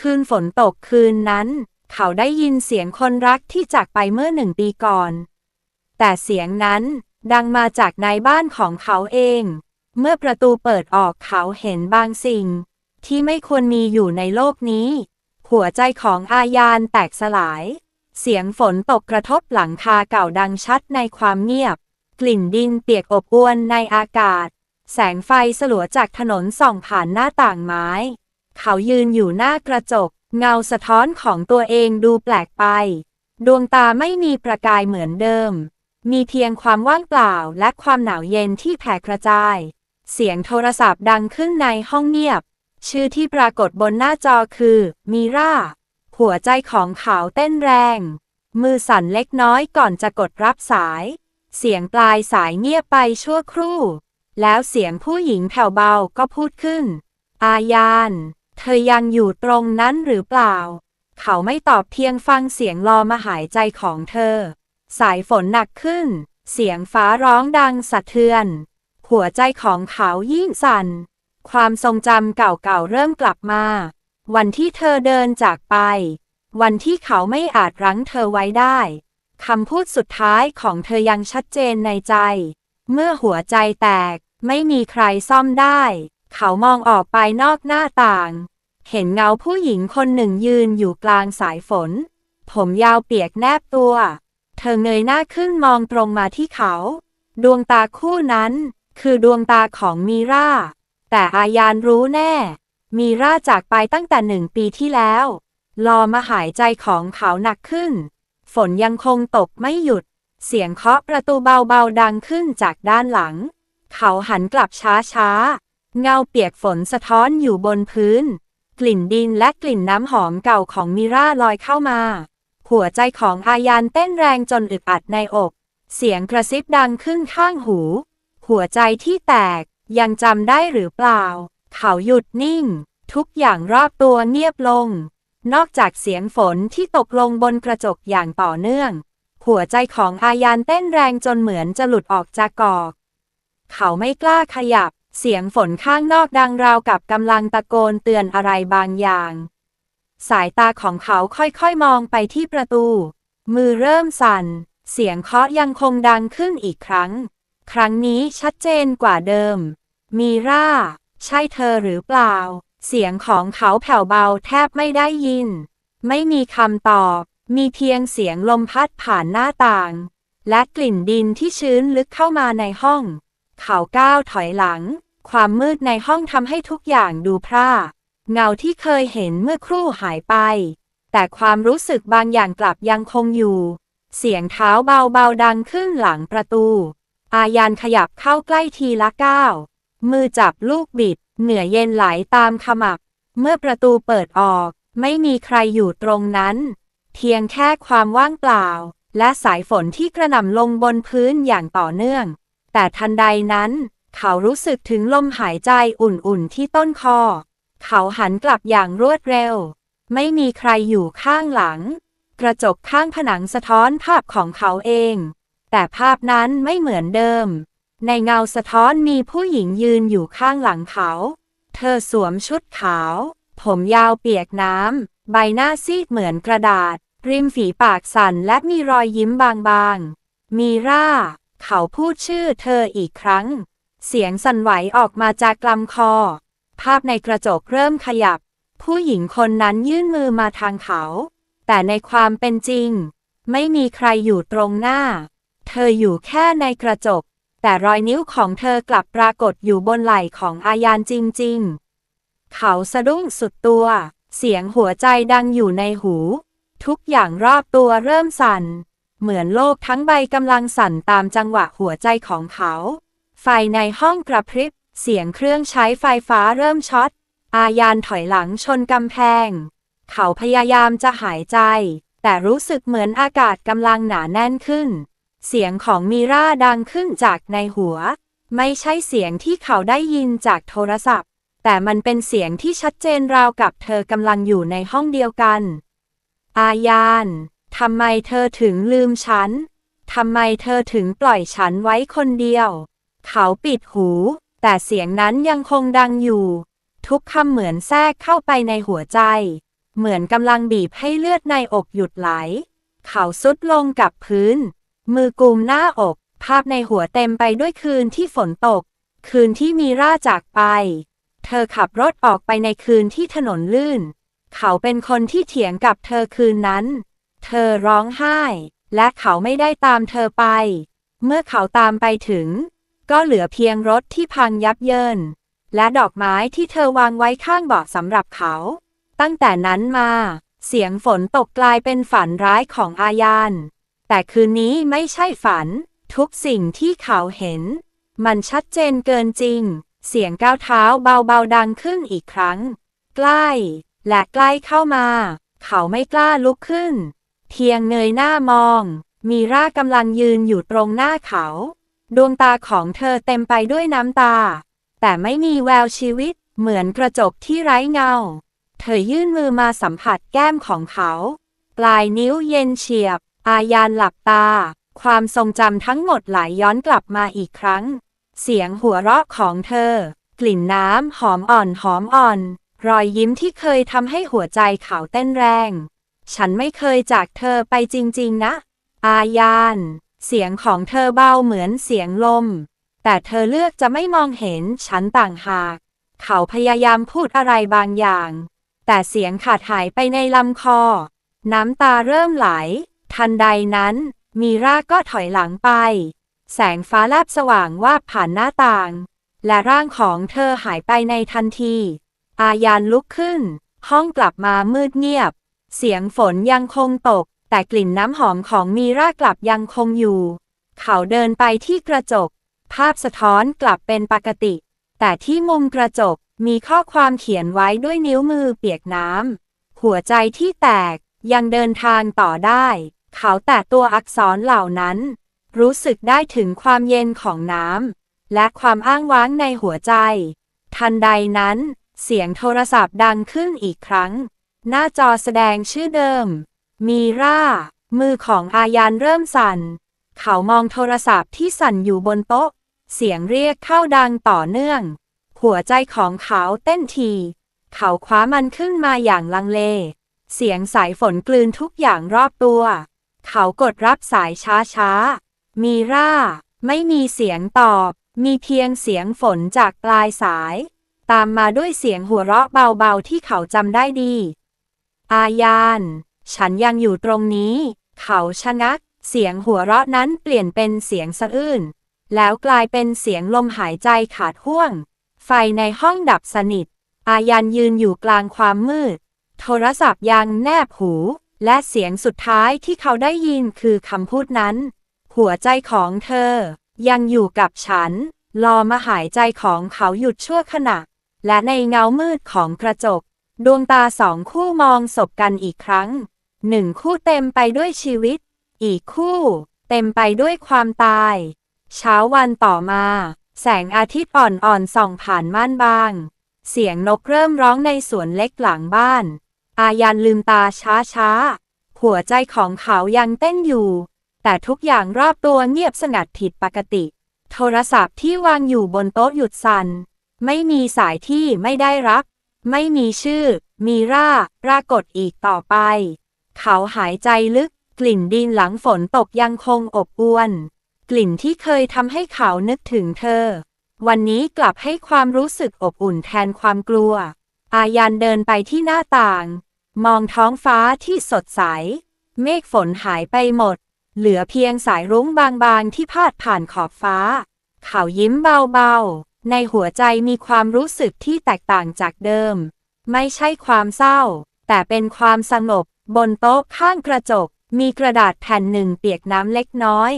คืนฝนตกคืนนั้น เขาได้ยินเสียงคนรักที่จากไปเมื่อหนึ่งปีก่อน แต่เสียงนั้นดังมาจากในบ้านของเขาเอง เมื่อประตูเปิดออกเขาเห็นบางสิ่ง ที่ไม่ควรมีอยู่ในโลกนี้ หัวใจของอายานแตกสลาย เสียงฝนตกกระทบหลังคาเก่าดังชัดในความเงียบ กลิ่นดินเปียกอบอวนในอากาศ แสงไฟสลัวจากถนนส่องผ่านหน้าต่างไม้ เขายืนอยู่หน้ากระจก เงาสะท้อนของตัวเองดูแปลกไป ดวงตาไม่มีประกายเหมือนเดิม มีเพียงความว่างเปล่าและความหนาวเย็นที่แผ่กระจาย เสียงโทรศัพท์ดังขึ้นในห้องเงียบ ชื่อที่ปรากฏบนหน้าจอคือ มีราหัวใจของเขาเต้นแรง มือสั่นเล็กน้อยก่อนจะกดรับสาย เสียงปลายสายเงียบไปชั่วครู่ แล้วเสียงผู้หญิงแผ่วเบาก็พูดขึ้น อายาน เธอยังอยู่ตรงนั้นหรือเปล่า เขาไม่ตอบเพียงฟังเสียงรอมาหายใจของเธอ สายฝนหนักขึ้น เสียงฟ้าร้องดังสะเทือน หัวใจของเขายิ่งสั่น ความทรงจำเก่าๆเริ่มกลับมา วันที่เธอเดินจากไป วันที่เขาไม่อาจรั้งเธอไว้ได้คำพูดสุดท้ายของเธอยังชัดเจนในใจ เมื่อหัวใจแตกไม่มีใครซ่อมได้ เขามองออกไปนอกหน้าต่าง เห็นเงาผู้หญิงคนหนึ่งยืนอยู่กลางสายฝน ผมยาวเปียกแนบตัว เธอเงยหน้าขึ้นมองตรงมาที่เขา ดวงตาคู่นั้น คือดวงตาของมีรา แต่อายานรู้แน่ มีราจากไปตั้งแต่หนึ่งปีที่แล้ว รอมาหายใจของเขาหนักขึ้น ฝนยังคงตกไม่หยุด เสียงเคาะประตูเบาๆดังขึ้นจากด้านหลัง เขาหันกลับช้าๆ เงาเปียกฝนสะท้อนอยู่บนพื้น กลิ่นดินและกลิ่นน้ำหอมเก่าของมิราลอยเข้ามา หัวใจของอายานเต้นแรงจนอึดอัดในอก เสียงกระซิบดังขึ้นข้างหู หัวใจที่แตกยังจำได้หรือเปล่า เขาหยุดนิ่ง ทุกอย่างรอบตัวเงียบลง นอกจากเสียงฝนที่ตกลงบนกระจกอย่างต่อเนื่อง หัวใจของอายานเต้นแรงจนเหมือนจะหลุดออกจากกอก เขาไม่กล้าขยับ เสียงฝนข้างนอกดังราวกับกำลังตะโกนเตือนอะไรบางอย่าง สายตาของเขาค่อยๆมองไปที่ประตู มือเริ่มสั่น เสียงเคาะยังคงดังขึ้นอีกครั้ง ครั้งนี้ชัดเจนกว่าเดิม มีร่า ใช่เธอหรือเปล่า เสียงของเขาแผ่วเบาแทบไม่ได้ยิน ไม่มีคำตอบ มีเพียงเสียงลมพัดผ่านหน้าต่าง และกลิ่นดินที่ชื้นลึกเข้ามาในห้อง เขาก้าวถอยหลัง ความมืดในห้องทำให้ทุกอย่างดูพร่า เงาที่เคยเห็นเมื่อครู่หายไป แต่ความรู้สึกบางอย่างกลับยังคงอยู่ เสียงเท้าเบาๆดังขึ้นหลังประตู อายันขยับเข้าใกล้ทีละก้าวมือจับลูกบิด เหนือเย็นไหลตามขมับ เมื่อประตูเปิดออก ไม่มีใครอยู่ตรงนั้น เพียงแค่ความว่างเปล่า และสายฝนที่กระหน่ำลงบนพื้นอย่างต่อเนื่อง แต่ทันใดนั้น เขารู้สึกถึงลมหายใจอุ่นๆที่ต้นคอ เขาหันกลับอย่างรวดเร็ว ไม่มีใครอยู่ข้างหลัง กระจกข้างผนังสะท้อนภาพของเขาเอง แต่ภาพนั้นไม่เหมือนเดิม ในเงาสะท้อนมีผู้หญิงยืนอยู่ข้างหลังเขา เธอสวมชุดขาว ผมยาวเปียกน้ำ ใบหน้าซีดเหมือนกระดาษ ริมฝีปากสั่นและมีรอยยิ้มบางๆ มีร่า เขาพูดชื่อเธออีกครั้ง เสียงสั่นไหวออกมาจากลำคอ ภาพในกระจกเริ่มขยับ ผู้หญิงคนนั้นยื่นมือมาทางเขา แต่ในความเป็นจริง ไม่มีใครอยู่ตรงหน้า เธออยู่แค่ในกระจก แต่รอยนิ้วของเธอกลับปรากฏอยู่บนไหล่ของอายานจริง ๆ เขาสะดุ้งสุดตัว เสียงหัวใจดังอยู่ในหู ทุกอย่างรอบตัวเริ่มสั่น เหมือนโลกทั้งใบกำลังสั่นตามจังหวะหัวใจของเขา ไฟในห้องกระพริบ เสียงเครื่องใช้ไฟฟ้าเริ่มช็อต อายานถอยหลังชนกำแพง เขาพยายามจะหายใจ แต่รู้สึกเหมือนอากาศกำลังหนาแน่นขึ้น เสียงของมีราดังขึ้นจากในหัว ไม่ใช่เสียงที่เขาได้ยินจากโทรศัพท์ แต่มันเป็นเสียงที่ชัดเจนราวกับเธอกำลังอยู่ในห้องเดียวกัน อายานทำไมเธอถึงลืมฉันทำไมเธอถึงปล่อยฉันไว้คนเดียว เขาปิดหู แต่เสียงนั้นยังคงดังอยู่ ทุกคำเหมือนแทรกเข้าไปในหัวใจ เหมือนกำลังบีบให้เลือดในอกหยุดไหล เขาสุดลงกับพื้น มือกุมหน้าอก ภาพในหัวเต็มไปด้วยคืนที่ฝนตก คืนที่มีร่าจากไป เธอขับรถออกไปในคืนที่ถนนลื่น เขาเป็นคนที่เถียงกับเธอคืนนั้น เธอร้องไห้ และเขาไม่ได้ตามเธอไป เมื่อเขาตามไปถึง ก็เหลือเพียงรถที่พังยับเยิน และดอกไม้ที่เธอวางไว้ข้างเบาะสำหรับเขา ตั้งแต่นั้นมา เสียงฝนตกกลายเป็นฝันร้ายของอายาน แต่คืนนี้ไม่ใช่ฝัน ทุกสิ่งที่เขาเห็น มันชัดเจนเกินจริง เสียงก้าวเท้าเบาๆดังขึ้นอีกครั้ง ใกล้ และใกล้เข้ามา เขาไม่กล้าลุกขึ้น เพียงเงยหน้ามอง มีร่ากำลังยืนอยู่ตรงหน้าเขา ดวงตาของเธอเต็มไปด้วยน้ำตา แต่ไม่มีแววชีวิต เหมือนกระจกที่ไร้เงา เธอยื่นมือมาสัมผัสแก้มของเขา ปลายนิ้วเย็นเฉียบ อายานหลับตา ความทรงจำทั้งหมดไหลยย้อนกลับมาอีกครั้ง เสียงหัวเราะของเธอ กลิ่นน้ำหอมอ่อนหอมอ่อน รอยยิ้มที่เคยทำให้หัวใจเขาเต้นแรง ฉันไม่เคยจากเธอไปจริง ๆ นะ อายาน เสียงของเธอเบาเหมือนเสียงลม แต่เธอเลือกจะไม่มองเห็นฉันต่างหาก เขาพยายามพูดอะไรบางอย่าง แต่เสียงขาดหายไปในลำคอ น้ำตาเริ่มไหล ทันใดนั้น มีร่าก็ถอยหลังไป แสงฟ้าแลบสว่างวาบผ่านหน้าต่าง และร่างของเธอหายไปในทันที อายานลุกขึ้น ห้องกลับมามืดเงียบ เสียงฝนยังคงตก แต่กลิ่นน้ำหอมของมีร่ากลับยังคงอยู่ เขาเดินไปที่กระจก ภาพสะท้อนกลับเป็นปกติ แต่ที่มุมกระจกมีข้อความเขียนไว้ด้วยนิ้วมือเปียกน้ำ หัวใจที่แตกยังเดินทางต่อได้ เขาแตะตัวอักษรเหล่านั้น รู้สึกได้ถึงความเย็นของน้ำ และความอ้างว้างในหัวใจ ทันใดนั้น เสียงโทรศัพท์ดังขึ้นอีกครั้ง หน้าจอแสดงชื่อเดิม มีร่า มือของอายานเริ่มสั่น เขามองโทรศัพท์ที่สั่นอยู่บนโต๊ะ เสียงเรียกเข้าดังต่อเนื่อง หัวใจของเขาเต้นที เขาคว้ามันขึ้นมาอย่างลังเล เสียงสายฝนกลืนทุกอย่างรอบตัว เขากดรับสายช้าๆ มีร่า ไม่มีเสียงตอบ มีเพียงเสียงฝนจากปลายสาย ตามมาด้วยเสียงหัวเราะเบาๆที่เขาจำได้ดี อายาน ฉันยังอยู่ตรงนี้ เขาชะงัก เสียงหัวเราะนั้นเปลี่ยนเป็นเสียงสะอื้น แล้วกลายเป็นเสียงลมหายใจขาดห่วง ไฟในห้องดับสนิท อายันยืนอยู่กลางความมืด โทรศัพท์ยังแนบหู และเสียงสุดท้ายที่เขาได้ยินคือคำพูดนั้น หัวใจของเธอ ยังอยู่กับฉัน รอมาหายใจของเขาหยุดชั่วขณะ และในเงามืดของกระจก ดวงตาสองคู่มองศพกันอีกครั้ง หนึ่งคู่เต็มไปด้วยชีวิต อีกคู่ เต็มไปด้วยความตาย เช้าวันต่อมา แสงอาทิตย์อ่อนๆส่องผ่านม่านบาง เสียงนกเริ่มร้องในสวนเล็กหลังบ้าน อายันลืมตาช้าๆ หัวใจของเขายังเต้นอยู่ แต่ทุกอย่างรอบตัวเงียบสงัดผิดปกติ โทรศัพท์ที่วางอยู่บนโต๊ะหยุดสั่นไม่มีสายที่ไม่ได้รับ ไม่มีชื่อ มีร่า ปรากฏอีกต่อไป เขาหายใจลึก กลิ่นดินหลังฝนตกยังคงอบอวน กลิ่นที่เคยทำให้เขานึกถึงเธอ วันนี้กลับให้ความรู้สึกอบอุ่นแทนความกลัว อายันเดินไปที่หน้าต่าง มองท้องฟ้าที่สดใส เมฆฝนหายไปหมด เหลือเพียงสายรุ้งบางๆที่พาดผ่านขอบฟ้า เขายิ้มเบาๆ ในหัวใจมีความรู้สึกที่แตกต่างจากเดิม ไม่ใช่ความเศร้า แต่เป็นความสงบบนโต๊ะข้างกระจก มีกระดาษแผ่นหนึ่งเปียกน้ำเล็กน้อย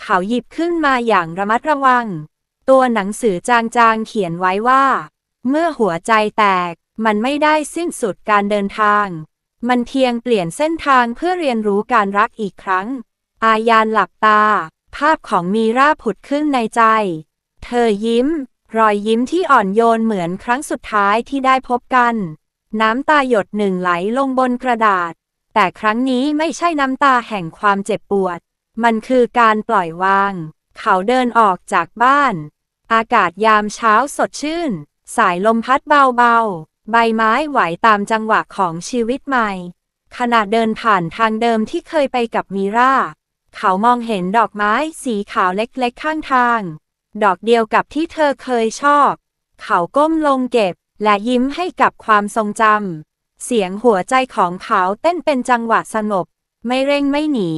เขาหยิบขึ้นมาอย่างระมัดระวัง ตัวหนังสือจางๆเขียนไว้ว่า เมื่อหัวใจแตก มันไม่ได้สิ้นสุดการเดินทาง มันเพียงเปลี่ยนเส้นทางเพื่อเรียนรู้การรักอีกครั้ง อายานหลับตา ภาพของมีราผุดขึ้นในใจ เธอยิ้ม รอยยิ้มที่อ่อนโยนเหมือนครั้งสุดท้ายที่ได้พบกัน น้ำตาหยดหนึ่งไหลลงบนกระดาษ แต่ครั้งนี้ไม่ใช่น้ำตาแห่งความเจ็บปวด มันคือการปล่อยวาง เขาเดินออกจากบ้าน อากาศยามเช้าสดชื่น สายลมพัดเบาๆ ใบไม้ไหวตามจังหวะของชีวิตใหม่ ขณะเดินผ่านทางเดิมที่เคยไปกับมีรา เขามองเห็นดอกไม้สีขาวเล็กๆข้างทาง ดอกเดียวกับที่เธอเคยชอบ เขาก้มลงเก็บ และยิ้มให้กับความทรงจำ เสียงหัวใจของเขาเต้นเป็นจังหวะสงบ ไม่เร่งไม่หนี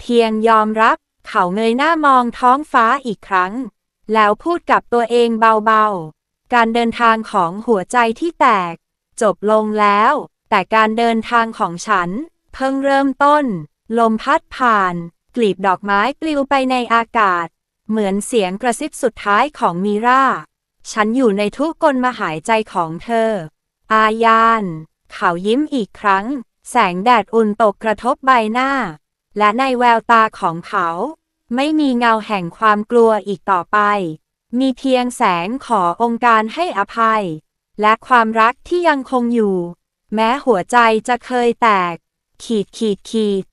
เพียงยอมรับ เขาเงยหน้ามองท้องฟ้าอีกครั้ง แล้วพูดกับตัวเองเบาๆ การเดินทางของหัวใจที่แตก จบลงแล้ว แต่การเดินทางของฉัน เพิ่งเริ่มต้น ลมพัดผ่าน กลีบดอกไม้ปลิวไปในอากาศ เหมือนเสียงกระซิบสุดท้ายของมีรา ฉันอยู่ในทุกกลมหายใจของเธอ อายาน เขายิ้มอีกครั้ง แสงแดดอุ่นตกกระทบใบหน้า และในแววตาของเขา ไม่มีเงาแห่งความกลัวอีกต่อไป มีเพียงแสงขอองค์การให้อภัย และความรักที่ยังคงอยู่ แม้หัวใจจะเคยแตก ขีดขีดขีด